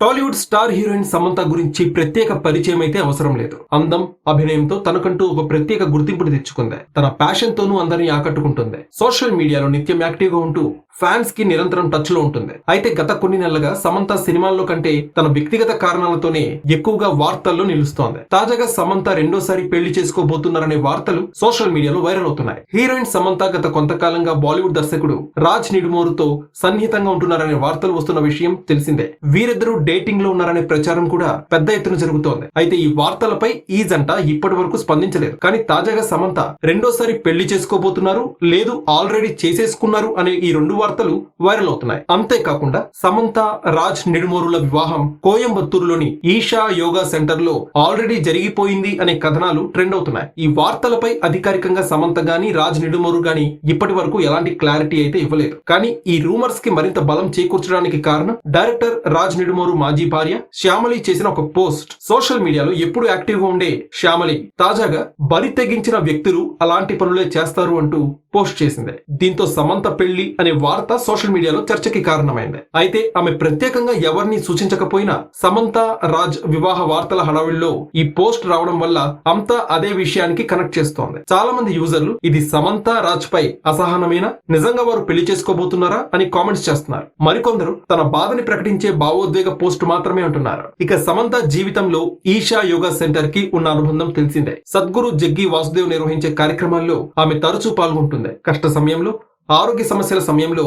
Tollywood star heroine Samantha గురించి ప్రత్యేక పరిచయం అయితే అవసరం లేదు. అందం అభినయంతో తనకంటూ ఒక ప్రత్యేక గుర్తింపుని తెచ్చుకుంది. తన ప్యాషన్ తోనూ అందరినీ ఆకట్టుకుంటుంది. సోషల్ మీడియాలో నిత్యం యాక్టివ్గా ఉంటూ ఫ్యాన్స్కి నిరంతరం టచ్లో ఉంటుంది. అయితే గత కొన్ని నెలలుగా సమంత సినిమాల్లో కంటే తన వ్యక్తిగత కారణాలతోనే ఎక్కువగా వార్తల్లో నిలుస్తోంది. తాజాగా సమంత రెండోసారి పెళ్ళి చేసుకోబోతున్నారనే వార్తలు సోషల్ మీడియాలో వైరల్ అవుతున్నాయి. హీరోయిన్ సమంత గత కొంతకాలంగా బాలీవుడ్ దర్శకుడు రాజ్ నిడుమోరుతో సన్నిహితంగా ఉంటున్నారనే వార్తలు వస్తున్న విషయం తెలిసిందే. వీరిద్దరూ డేటింగ్లో ఉన్నారనే ప్రచారం కూడా పెద్ద ఎత్తున జరుగుతోంది. అయితే ఈ వార్తలపై ఈ జంట ఇప్పటి వరకు స్పందించలేదు. కానీ తాజాగా సమంత రెండోసారి పెళ్ళి చేసుకోబోతున్నారు లేదు ఆల్రెడీ చేసేసుకున్నారు అనే ఈ రెండు వార్తలు వైరల్ అవుతున్నాయి. అంతేకాకుండా సమంత రాజ్ నిడుమోరుల వివాహం కోయంబత్తూరులోని ఈషా యోగా సెంటర్లో ఆల్రెడీ జరిగిపోయింది అనే కథనాలు ట్రెండ్ అవుతున్నాయి. ఈ వార్తలపై అధికారికంగా సమంత గాని రాజ్ నిడుమోరు గాని ఇప్పటి వరకు ఎలాంటి క్లారిటీ అయితే ఇవ్వలేదు. కానీ ఈ రూమర్స్కి మరింత బలం చేకూర్చడానికి కారణం డైరెక్టర్ రాజ్ నిడుమోరు మాజీ భార్య శ్యామలి చేసిన ఒక పోస్ట్. సోషల్ మీడియాలో ఎప్పుడు యాక్టివ్గా ఉండే శ్యామలి తాజాగా బరి తెగించిన వ్యక్తులు అలాంటి పనులే చేస్తారు అంటూ పోస్ట్ చేసింది. దీంతో సమంత పెళ్ళి అనే వార్త సోషల్ మీడియాలో చర్చకి కారణమైంది. అయితే ఆమె ప్రత్యేకంగా ఎవరిని సూచించకపోయినా సమంత రాజ్ వివాహ వార్తల హడావిడిలో ఈ పోస్ట్ రావడం వల్ల అంతా అదే విషయానికి కనెక్ట్ చేస్తోంది. చాలా మంది యూజర్లు ఇది సమంత రాజ్ పై అసహనమైన? నిజంగా వారు పెళ్ళి చేసుకోబోతున్నారా? అని కామెంట్స్ చేస్తున్నారు. మరికొందరు తన బాధని ప్రకటించే భావోద్వేగ పోస్ట్ మాత్రమే అంటున్నారు. ఇక సమంత జీవితంలో ఈషా యోగా సెంటర్కి ఉన్న అనుబంధం తెలిసిందే. సద్గురు జగ్గి వాసుదేవ్ నిర్వహించే కార్యక్రమాల్లో ఆమె తరచూ పాల్గొంటుంది. కష్ట సమయంలో ఆరోగ్య సమస్యల సమయంలో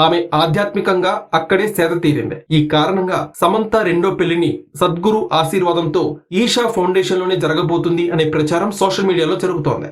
ఆమె ఆధ్యాత్మికంగా అక్కడే సేద తీరింది. ఈ కారణంగా సమంత రెండో పెళ్ళిని సద్గురు ఆశీర్వాదంతో ఈషా ఫౌండేషన్లోనే జరగబోతుంది అనే ప్రచారం సోషల్ మీడియాలో జరుగుతోంది.